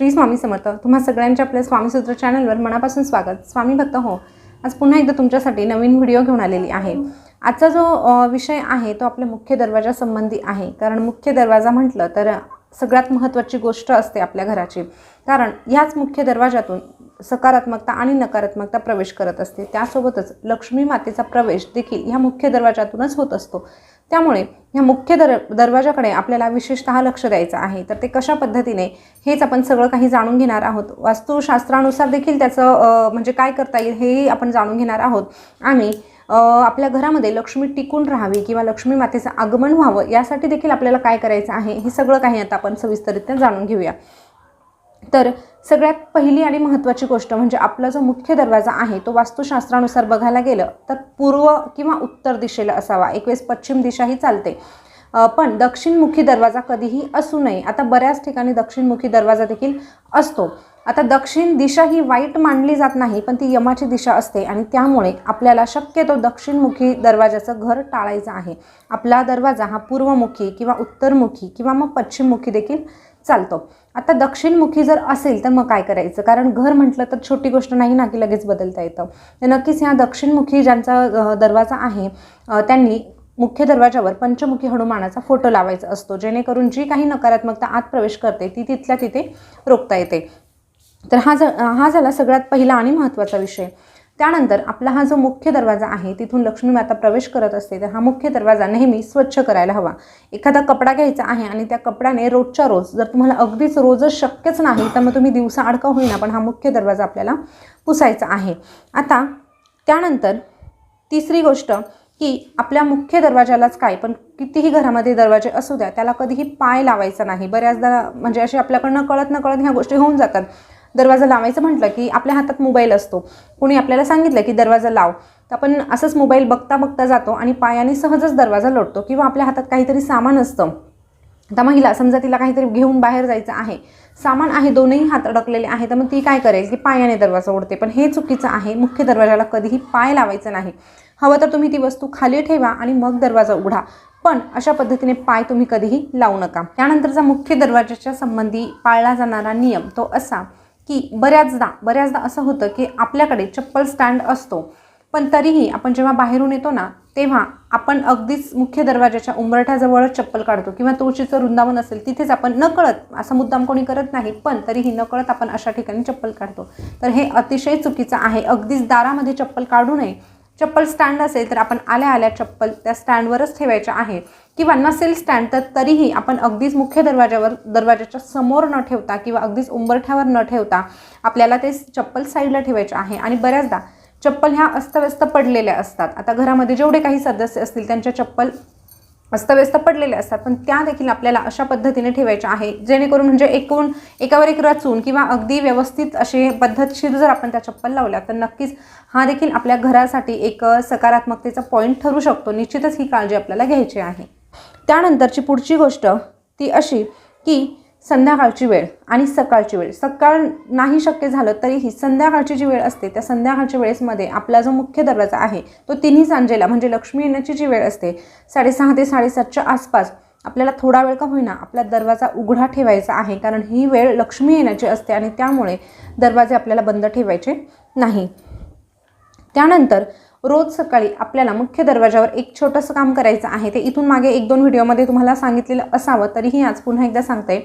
श्री स्वामी समर्थ तुम्हा सगळ्यांच्या आपल्या स्वामीसूत्र चॅनलवर मनापासून स्वागत. स्वामी भक्त हो आज पुन्हा एकदा तुमच्यासाठी नवीन व्हिडिओ घेऊन आलेली आहे. आजचा जो विषय आहे तो आपल्या मुख्य दरवाजा संबंधी आहे. कारण मुख्य दरवाजा म्हटलं तर सगळ्यात महत्त्वाची गोष्ट असते आपल्या घराची. कारण ह्याच मुख्य दरवाजातून सकारात्मकता आणि नकारात्मकता प्रवेश करत असते. त्यासोबतच लक्ष्मी मातेचा प्रवेश देखील ह्या मुख्य दरवाजातूनच होत असतो. त्यामुळे ह्या मुख्य दर दरवाजाकडे आपल्याला विशेषतः लक्ष द्यायचं आहे. तर ते कशा पद्धतीने हेच आपण सगळं काही जाणून घेणार आहोत. वास्तुशास्त्रानुसार देखील त्याचं म्हणजे काय करता येईल हेही आपण जाणून घेणार आहोत. आणि आपल्या घरामध्ये लक्ष्मी टिकून राहावी किंवा लक्ष्मी मातेचं आगमन व्हावं यासाठी देखील आपल्याला काय करायचं आहे हे सगळं काही आता आपण सविस्तरित्या जाणून घेऊया. तर सगळ्यात पहिली आणि महत्त्वाची गोष्ट म्हणजे आपला जो मुख्य दरवाजा आहे तो वास्तुशास्त्रानुसार बघायला गेलं तर पूर्व किंवा उत्तर दिशेला असावा. एक वेळेस पश्चिम दिशाही चालते. पण दक्षिणमुखी दरवाजा कधीही असू नये. आता बऱ्याच ठिकाणी दक्षिणमुखी दरवाजा देखील असतो. आता दक्षिण दिशा ही वाईट मानली जात नाही पण ती यमाची दिशा असते आणि त्यामुळे आपल्याला शक्यतो दक्षिणमुखी दरवाजाचं घर टाळायचं आहे. आपला दरवाजा हा पूर्वमुखी किंवा उत्तरमुखी किंवा मग पश्चिममुखी देखील चालतो. आता दक्षिणमुखी जर असेल तर मग काय करायचं? कारण घर म्हटलं तर छोटी गोष्ट नाही ना की लगेच बदलता येतं. तर नक्कीच ह्या दक्षिणमुखी ज्यांचा दरवाजा आहे त्यांनी मुख्य दरवाजावर पंचमुखी हनुमानाचा फोटो लावायचा असतो. जेणेकरून जी काही नकारात्मकता आत प्रवेश करते ती तिथल्या तिथे रोखता येते. तर हा ज हा झाला सगळ्यात पहिला आणि महत्त्वाचा विषय. त्यानंतर आपला हा जो मुख्य दरवाजा आहे तिथून लक्ष्मी माता प्रवेश करत असते तर हा मुख्य दरवाजा नेहमी स्वच्छ करायला हवा. एखादा कपडा घ्यायचा आहे आणि त्या कपड्याने रोजच्या रोज जर तुम्हाला अगदीच रोजच शक्यच नाही तर मग तुम्ही दिवसा अडका होईना पण हा मुख्य दरवाजा आपल्याला पुसायचा आहे. आता त्यानंतर तिसरी गोष्ट की आपल्या मुख्य दरवाजालाच काय पण कितीही घरामध्ये दरवाजे असू द्या त्याला कधीही पाय लावायचा नाही. बऱ्याचदा म्हणजे असे आपल्याकडनं कळत न कळत ह्या गोष्टी होऊन जातात. दरवाजा लावायचं म्हटलं की आपल्या हातात मोबाईल असतो. कोणी आपल्याला सांगितलं की दरवाजा लाव. तर आपण असंच मोबाईल बघता बघता जातो आणि पायाने सहजच दरवाजा लोटतो किंवा आपल्या हातात काहीतरी सामान असतं. आता महिला समजा तिला काहीतरी घेऊन बाहेर जायचं आहे. सामान आहे दोनही हात अडकलेले आहे. तर मग ती काय करेल की पायाने दरवाजा ओढते. पण हे चुकीचं आहे. मुख्य दरवाजाला कधीही पाय लावायचं नाही. हवं तर तुम्ही ती वस्तू खाली ठेवा आणि मग दरवाजा उघडा. पण अशा पद्धतीने पाय तुम्ही कधीही लावू नका. त्यानंतरचा मुख्य दरवाजाच्या संबंधी पाळला जाणारा नियम तो असा की बऱ्याचदा बऱ्याचदा असं होतं की आपल्याकडे चप्पल स्टँड असतो. पण तरीही आपण जेव्हा बाहेरून येतो ना तेव्हा आपण अगदीच मुख्य दरवाजाच्या उंबरठ्याजवळच चप्पल काढतो किंवा तुळशीचं वृंदावन असेल तिथेच आपण नकळत असं मुद्दाम कोणी करत नाही पण तरीही नकळत आपण अशा ठिकाणी चप्पल काढतो. तर हे अतिशय चुकीचं आहे. अगदीच दारामध्ये चप्पल काढू नये. चप्पल स्टँड असेल तर आपण आल्या आल्या चप्पल त्या स्टँडवरच ठेवायच्या आहे. किंवा नसेल स्टँड तर तरीही आपण अगदीच मुख्य दरवाजावर दरवाजाच्या समोर न ठेवता किंवा अगदीच उंबरठ्यावर न ठेवता आपल्याला ते चप्पल साईडला ठेवायचे आहे. आणि बऱ्याचदा चप्पल ह्या अस्तव्यस्त पडलेल्या असतात. आता घरामध्ये जेवढे काही सदस्य असतील त्यांच्या चप्पल अस्तव्यस्त पडलेले असतात. पण त्या देखील आपल्याला अशा पद्धतीने ठेवायच्या आहे. जेणेकरून म्हणजे एकूण एकावर एक रचून किंवा अगदी व्यवस्थित असे पद्धतशीर जर आपण त्या चप्पल लावल्या तर नक्कीच हा देखील आपल्या घरासाठी एक सकारात्मकतेचा पॉईंट ठरू शकतो. निश्चितच ही काळजी आपल्याला घ्यायची आहे. त्यानंतरची पुढची गोष्ट ती अशी की संध्याकाळची वेळ आणि सकाळची वेळ. सकाळ नाही शक्य झालं तरीही संध्याकाळची जी वेळ असते त्या संध्याकाळच्या वेळेसमध्ये आपला जो मुख्य दरवाजा आहे तो तिन्ही सांजेला म्हणजे लक्ष्मी येण्याची जी वेळ असते साडेसहा ते साडेसातच्या आसपास आपल्याला थोडा वेळ का होईना आपला दरवाजा उघडा ठेवायचा आहे कारण ही वेळ लक्ष्मी येण्याची असते आणि त्यामुळे दरवाजे आपल्याला बंद ठेवायचे नाही. त्यानंतर रोज सकाळी आपल्याला मुख्य दरवाजावर एक छोटंसं काम करायचं आहे ते इथून मागे एक दोन व्हिडिओमध्ये तुम्हाला सांगितलेलं असावं तरीही आज पुन्हा एकदा सांगते.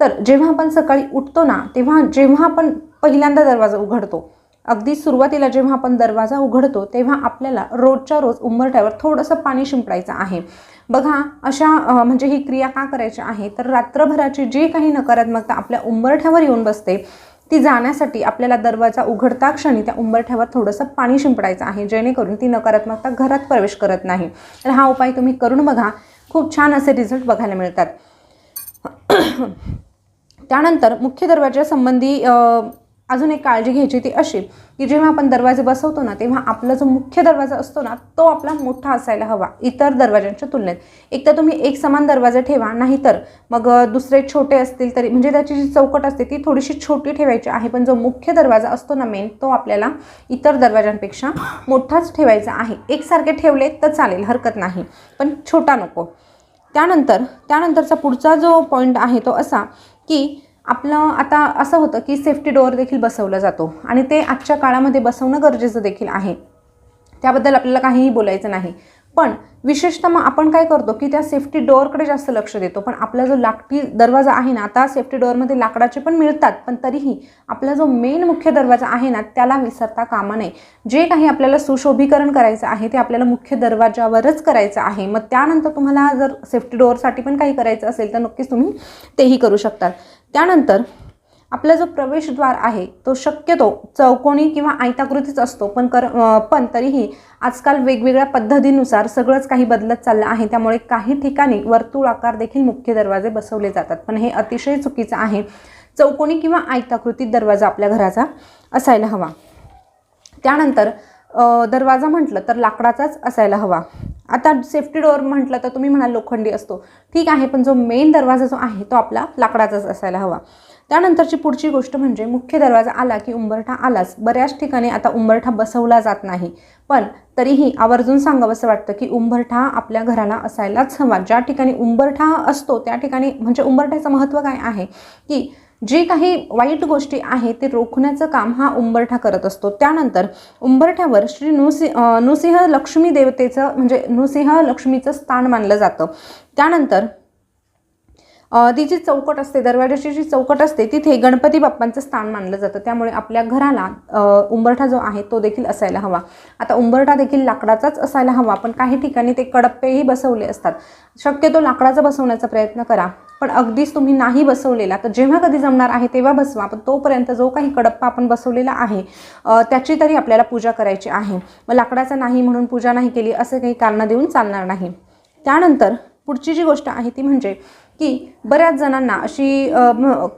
तर जेव्हा आपण सकाळी उठतो ना तेव्हा जेव्हा आपण पहिल्यांदा दरवाजा उघडतो अगदी सुरुवातीला जेव्हा आपण दरवाजा उघडतो तेव्हा आपल्याला रोजच्या रोज उंबरठ्यावर थोडंसं पाणी शिंपडायचं आहे. बघा अशा म्हणजे ही क्रिया का करायची आहे? तर रात्रभराची जी काही नकारात्मकता आपल्या उंबरठ्यावर येऊन बसते ती जाण्यासाठी आपल्याला दरवाजा उघडता क्षणी त्या उंबरठ्यावर थोडंसं पाणी शिंपडायचं आहे जेणेकरून ती नकारात्मकता घरात प्रवेश करत नाही. तर हा उपाय तुम्ही करून बघा. खूप छान असे रिझल्ट बघायला मिळतात. त्यानंतर मुख्य दरवाजासंबंधी अजून एक काळजी घ्यायची ती अशी की जेव्हा आपण दरवाजे बसवतो ना तेव्हा आपला जो मुख्य दरवाजा असतो ना तो आपला मोठा असायला हवा इतर दरवाजांच्या तुलनेत. एक तर तुम्ही एक समान दरवाजा ठेवा नाहीतर मग दुसरे छोटे असतील तरी म्हणजे त्याची जी चौकट असते ती थोडीशी छोटी ठेवायची आहे पण जो मुख्य दरवाजा असतो ना मेन तो आपल्याला इतर दरवाजांपेक्षा मोठाच ठेवायचा आहे. एकसारखे ठेवले तर चालेल हरकत नाही पण छोटा नको. त्यानंतर त्यानंतरचा पुढचा जो पॉईंट आहे तो असा की आपलं आता असं होतं की सेफ्टी डोअर देखील बसवला जातो आणि ते आजच्या काळामध्ये बसवणं गरजेचं देखील आहे. त्याबद्दल आपल्याला काहीही बोलायचं नाही. पण विशेषतः मग आपण काय करतो की त्या सेफ्टी डोअरकडे जास्त लक्ष देतो. पण आपला जो लाकडी दरवाजा आहे ना आता सेफ्टी डोअरमध्ये लाकडाचे पण मिळतात पण तरीही आपला जो मेन मुख्य दरवाजा आहे ना त्याला विसरता कामा नये. जे काही आपल्याला सुशोभीकरण करायचं आहे ते आपल्याला मुख्य दरवाजावरच करायचं आहे. मग त्यानंतर तुम्हाला जर सेफ्टी डोअरसाठी पण काही करायचं असेल तर नक्कीच तुम्ही तेही करू शकतात. त्यानंतर आपला जो प्रवेशद्वार आहे तो शक्यतो चौकोनी किंवा आयताकृतीच असतो. पण कर पण तरीही आजकाल वेगवेगळ्या पद्धतीनुसार सगळंच काही बदलत चाललं आहे. त्यामुळे काही ठिकाणी वर्तुळ आकार देखील मुख्य दरवाजे बसवले जातात. पण हे अतिशय चुकीचं आहे. चौकोनी किंवा आयताकृती दरवाजा आपल्या घराचा असायला हवा. त्यानंतर दरवाजा म्हटलं तर लाकडाचाच असायला हवा. आता सेफ्टी डोअर म्हटलं तर तुम्ही म्हणाल लोखंडी असतो. ठीक आहे पण जो मेन दरवाजा जो आहे तो आपला लाकडाचाच असायला हवा. त्यानंतरची पुढची गोष्ट म्हणजे मुख्य दरवाजा आला की उंबरठा आलाच. बऱ्याच ठिकाणी आता उंबरठा बसवला जात नाही. पण तरीही आवर्जून सांगावं असं वाटतं की उंबरठा आपल्या घराला असायलाच हवा. ज्या ठिकाणी उंबरठा असतो त्या ठिकाणी म्हणजे उंबरठ्याचं महत्त्व काय आहे? की जे काही वाईट गोष्टी आहे ते रोखण्याचं काम हा उंबरठा करत असतो. त्यानंतर उंबरठ्यावर श्री नृसि नृसिंह लक्ष्मी देवतेचं म्हणजे नृसिंह लक्ष्मीचं स्थान मानलं जातं. त्यानंतर ती जी चौकट असते दरवाजाची जी चौकट असते तिथे गणपती बाप्पांचं स्थान मानलं जातं. त्यामुळे आपल्या घराला उंबरठा जो आहे तो देखील असायला हवा. आता उंबरठा देखील लाकडाचाच असायला हवा पण काही ठिकाणी ते कडप्पेही बसवले असतात. शक्यतो लाकडाचा बसवण्याचा प्रयत्न करा पण अगदीच तुम्ही नाही बसवलेला तर जेव्हा कधी जमणार आहे तेव्हा बसवा पण तोपर्यंत जो काही कडप्पा आपण बसवलेला आहे त्याची तरी आपल्याला पूजा करायची आहे. मग लाकडाचा नाही म्हणून पूजा नाही केली असं काही कारणं देऊन चालणार नाही. त्यानंतर पुढची जी गोष्ट आहे ती म्हणजे की बऱ्याच जणांना अशी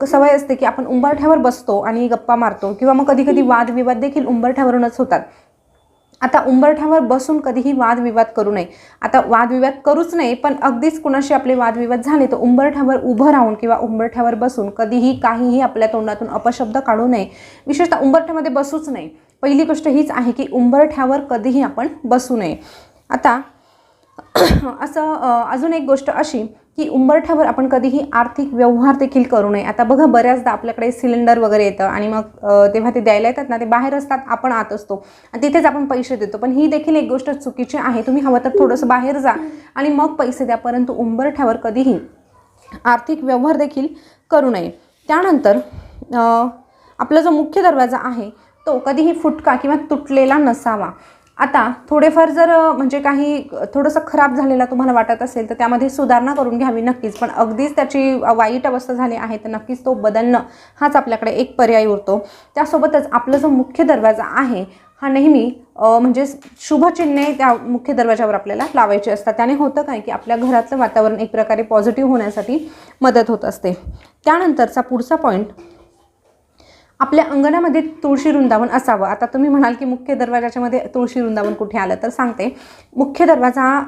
सवय असते की आपण उंबरठ्यावर बसतो आणि गप्पा मारतो किंवा मग कधी कधी वादविवाद देखील उंबरठ्यावरूनच होतात. आता उंबरठ्यावर बसून कधीही वादविवाद करू नये. आता वादविवाद करूच नाही पण अगदीच कुणाशी आपले वादविवाद झाले तर उंबरठ्यावर उभं राहून किंवा उंबरठ्यावर बसून कधीही काहीही आपल्या तोंडातून अपशब्द काढू नये. विशेषतः उंबरठ्यामध्ये बसूच नये. पहिली गोष्ट हीच आहे की उंबरठ्यावर कधीही आपण बसू नये. आता असं अजून एक गोष्ट अशी की उंबरठ्यावर आपण कधीही आर्थिक व्यवहार देखील करू नये. आता बघा बऱ्याचदा आपल्याकडे सिलेंडर वगैरे येतं आणि मग तेव्हा ते द्यायला येतात ना ते बाहेर असतात आपण आत असतो. आणि तिथेच आपण पैसे देतो. पण ही देखील एक गोष्ट चुकीची आहे. तुम्ही हवं तर थोडंसं बाहेर जा आणि मग पैसे द्या परंतु उंबरठ्यावर कधीही आर्थिक व्यवहार देखील करू नये. त्यानंतर आपला जो मुख्य दरवाजा आहे तो कधीही फुटका किंवा तुटलेला नसावा. आता थोडेफार जर म्हणजे काही थोडंसं खराब झालेला तुम्हाला वाटत असेल तर त्यामध्ये सुधारणा करून घ्यावी नक्कीच. पण अगदीच त्याची वाईट अवस्था झाली आहे तर नक्कीच तो बदलणं हाच आपल्याकडे एक पर्याय उरतो. त्यासोबतच आपला जो मुख्य दरवाजा आहे हा नेहमी म्हणजे शुभचिन्हे त्या मुख्य दरवाजावर आपल्याला लावायची असतात. त्याने होतं काय की आपल्या घरातलं वातावरण एक प्रकारे पॉझिटिव्ह होण्यासाठी मदत होत असते. त्यानंतरचा पुढचा पॉईंट आपल्या अंगणामध्ये तुळशी वृंदावन असावं. आता तुम्ही म्हणाल की मुख्य दरवाजाच्या मध्ये तुळशी वृंदावन कुठे आलं? तर सांगते. मुख्य दरवाजा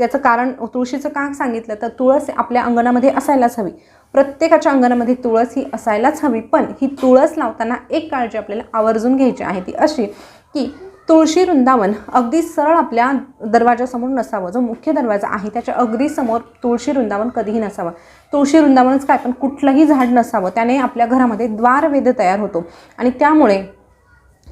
याचं कारण तुळशीचं का सांगितलं? तर तुळस आपल्या अंगणामध्ये असायलाच हवी. प्रत्येकाच्या अंगणामध्ये तुळस ही असायलाच हवी पण ही तुळस लावताना एक काळजी आपल्याला आवर्जून घ्यायची आहे ती अशी की तुळशी वृंदावन अगदी सरळ आपल्या दरवाजासमोर नसावं. जो मुख्य दरवाजा आहे त्याच्या अगदी समोर तुळशी वृंदावन कधीही नसावं. तुळशी वृंदावनच काय पण कुठलंही झाड नसावं त्याने आपल्या घरामध्ये द्वारवेद तयार होतो. आणि त्यामुळे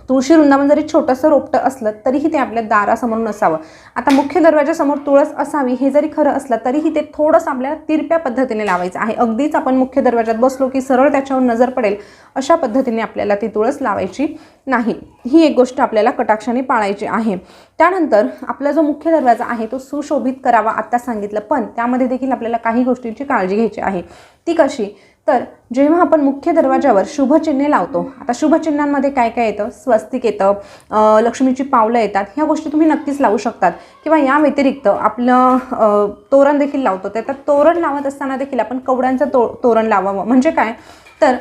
तुळशी वृंदावन जरी छोटंसं रोपटं असलं तरीही ते आपल्या दारासमोर नसावं. आता मुख्य दरवाजासमोर तुळस असावी हे जरी खरं असलं तरीही ते थोडंसं आपल्याला तिरप्या पद्धतीने लावायचं आहे. अगदीच आपण मुख्य दरवाजात बसलो की सरळ त्याच्यावर नजर पडेल अशा पद्धतीने आपल्याला ती तुळस लावायची नाही. ही एक गोष्ट आपल्याला कटाक्षाने पाळायची आहे. त्यानंतर आपला जो मुख्य दरवाजा आहे तो सुशोभित करावा आत्ता सांगितलं पण त्यामध्ये देखील आपल्याला काही गोष्टींची काळजी घ्यायची आहे. ती कशी? तर जेव्हा आपण मुख्य दरवाजावर शुभचिन्हे लावतो आता शुभचिन्हांमध्ये काय काय येतं? स्वस्तिक येतं लक्ष्मीची पावलं येतात ह्या गोष्टी तुम्ही नक्कीच लावू शकतात. किंवा या व्यतिरिक्त आपलं तोरण देखील लावतो. तर तोरण लावत असताना देखील आपण कवड्यांचं तो तोरण लावावं. म्हणजे काय? तर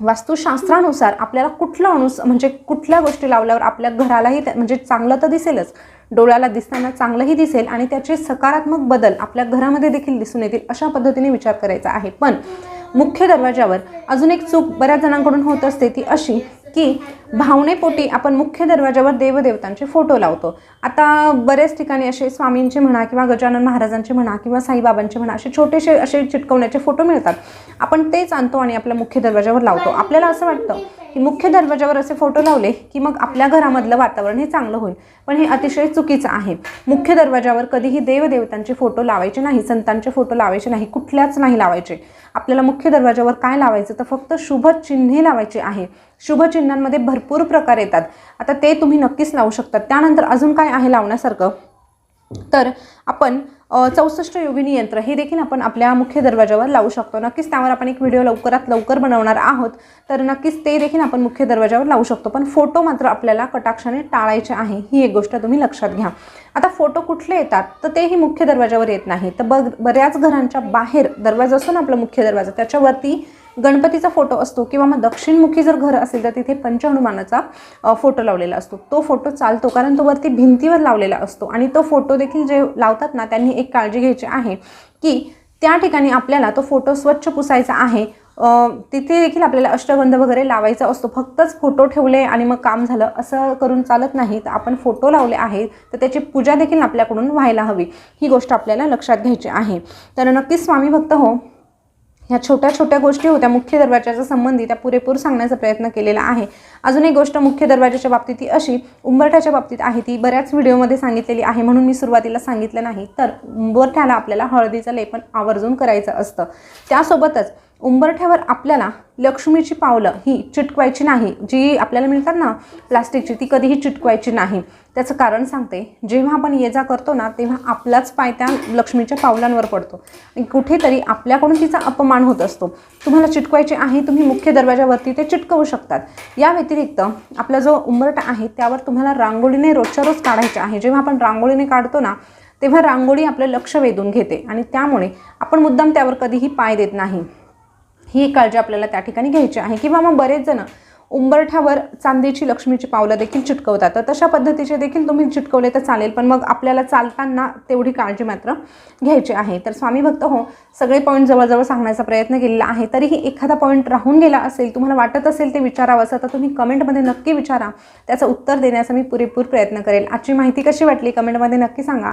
वास्तुशास्त्रानुसार आपल्याला कुठलं अनुस म्हणजे कुठल्या गोष्टी लावल्यावर आपल्या घरालाही म्हणजे चांगलं तर दिसेलच. डोळ्याला दिसताना चांगलंही दिसेल आणि त्याचे सकारात्मक बदल आपल्या घरामध्ये देखील दिसून येतील अशा पद्धतीने विचार करायचा आहे. पण मुख्य दरवाजावर अजून एक चूक बऱ्याच जणांकडून होत असते ती अशी की भावनेपोटी आपण मुख्य दरवाजावर देवदेवतांचे फोटो लावतो. आता बऱ्याच ठिकाणी असे स्वामींचे म्हणा किंवा गजानन महाराजांचे म्हणा किंवा साईबाबांचे म्हणा असे छोटेसे असे चिटकवण्याचे फोटो मिळतात. आपण तेच आणतो आणि आपल्या मुख्य दरवाजावर लावतो. आपल्याला असं वाटतं की मुख्य दरवाजावर असे फोटो लावले की मग आपल्या घरामधलं वातावरण हे चांगलं होईल. पण हे अतिशय चुकीचं आहे. मुख्य दरवाजावर कधीही देवदेवतांचे फोटो लावायचे नाही संतांचे फोटो लावायचे नाही कुठल्याच नाही लावायचे. आपल्याला मुख्य दरवाजावर काय लावायचं तर फक्त शुभ चिन्हे लावायचे आहे. शुभचिन्हांमध्ये भरपूर प्रकार येतात. आता ते तुम्ही नक्कीच लावू शकता. त्यानंतर अजून काय आहे लावण्यासारखं? तर आपण चौसष्ट योगिनी यंत्र हे देखील आपण आपल्या मुख्य दरवाजावर लावू शकतो. नक्कीच त्यावर आपण एक व्हिडिओ लवकरात लवकर बनवणार आहोत. तर नक्कीच ते देखील आपण मुख्य दरवाजावर लावू शकतो. पण फोटो मात्र आपल्याला कटाक्षाने टाळायचे आहे. ही एक गोष्ट तुम्ही लक्षात घ्या. आता फोटो कुठले येतात? तर तेही मुख्य दरवाजावर येत नाही. तर बघ बऱ्याच घरांच्या बाहेर दरवाजा असतो ना आपला मुख्य दरवाजा त्याच्यावरती गणपतीचा फोटो असतो किंवा मग दक्षिणमुखी जर घर असेल तर तिथे पंचहनुमानाचा फोटो लावलेला असतो. तो फोटो चालतो कारण तो वरती भिंतीवर लावलेला असतो आणि तो फोटो देखील जे लावतात ना त्यांनी एक काळजी घ्यायची आहे की त्या ठिकाणी आपल्याला तो फोटो स्वच्छ पुसायचा आहे. तिथे देखील आपल्याला अष्टगंध वगैरे लावायचा असतो. फक्तच फोटो ठेवले आणि मग काम झालं असं करून चालत नाही. तर आपण फोटो लावले आहे तर त्याची पूजा देखील आपल्याकडून व्हायला हवी. ही गोष्ट आपल्याला लक्षात घ्यायची आहे. तर नक्कीच स्वामी भक्त हो ह्या छोट्या छोट्या गोष्टी होत्या मुख्य दरवाजाच्या संबंधी त्या पुरेपूर सांगण्याचा प्रयत्न केलेला आहे. अजून एक गोष्ट मुख्य दरवाजाच्या बाबतीत ती अशी उंबरठ्याच्या बाबतीत आहे ती बऱ्याच व्हिडिओमध्ये सांगितलेली आहे म्हणून मी सुरुवातीला सांगितलं नाही. तर उंबरठ्याला आपल्याला हळदीचं लेपन आवर्जून करायचं असतं. त्यासोबतच उंबरठ्यावर आपल्याला लक्ष्मीची पावलं ही चिटकवायची नाही. जी आपल्याला मिळतात ना प्लास्टिकची ती कधीही चिटकवायची नाही. त्याचं कारण सांगते जेव्हा आपण ये जा करतो ना तेव्हा आपलाच पाय त्या लक्ष्मीच्या पावलांवर पडतो. आणि कुठेतरी आपल्याकडून तिचा अपमान होत असतो. तुम्हाला चिटकवायचे आहे तुम्ही मुख्य दरवाजावरती ते चिटकवू शकतात. या व्यतिरिक्त आपला जो उंबरठा आहे त्यावर तुम्हाला रांगोळीने रोजच्या रोज काढायचे आहे. जेव्हा आपण रांगोळीने काढतो ना तेव्हा रांगोळी आपलं लक्ष वेधून घेते. आणि त्यामुळे आपण मुद्दाम त्यावर कधीही पाय देत नाही. ही काळजी आपल्याला त्या ठिकाणी घ्यायची आहे. किंवा मग बरेच जण उंबरठ्यावर चांदीची लक्ष्मीची पावलं देखील चिटकवतात. तर तशा पद्धतीचे देखील तुम्ही चिटकवले तर चालेल पण मग आपल्याला चालताना तेवढी काळजी मात्र घ्यायची आहे. तर स्वामी भक्त हो सगळे पॉईंट जवळजवळ सांगण्याचा प्रयत्न केलेला आहे. तरीही एखादा पॉईंट राहून गेला असेल तुम्हाला वाटत असेल ते विचारावं असं तर तुम्ही कमेंटमध्ये नक्की विचारा. त्याचं उत्तर देण्याचा मी पुरेपूर प्रयत्न करेल. आजची माहिती कशी वाटली? कमेंटमध्ये नक्की सांगा.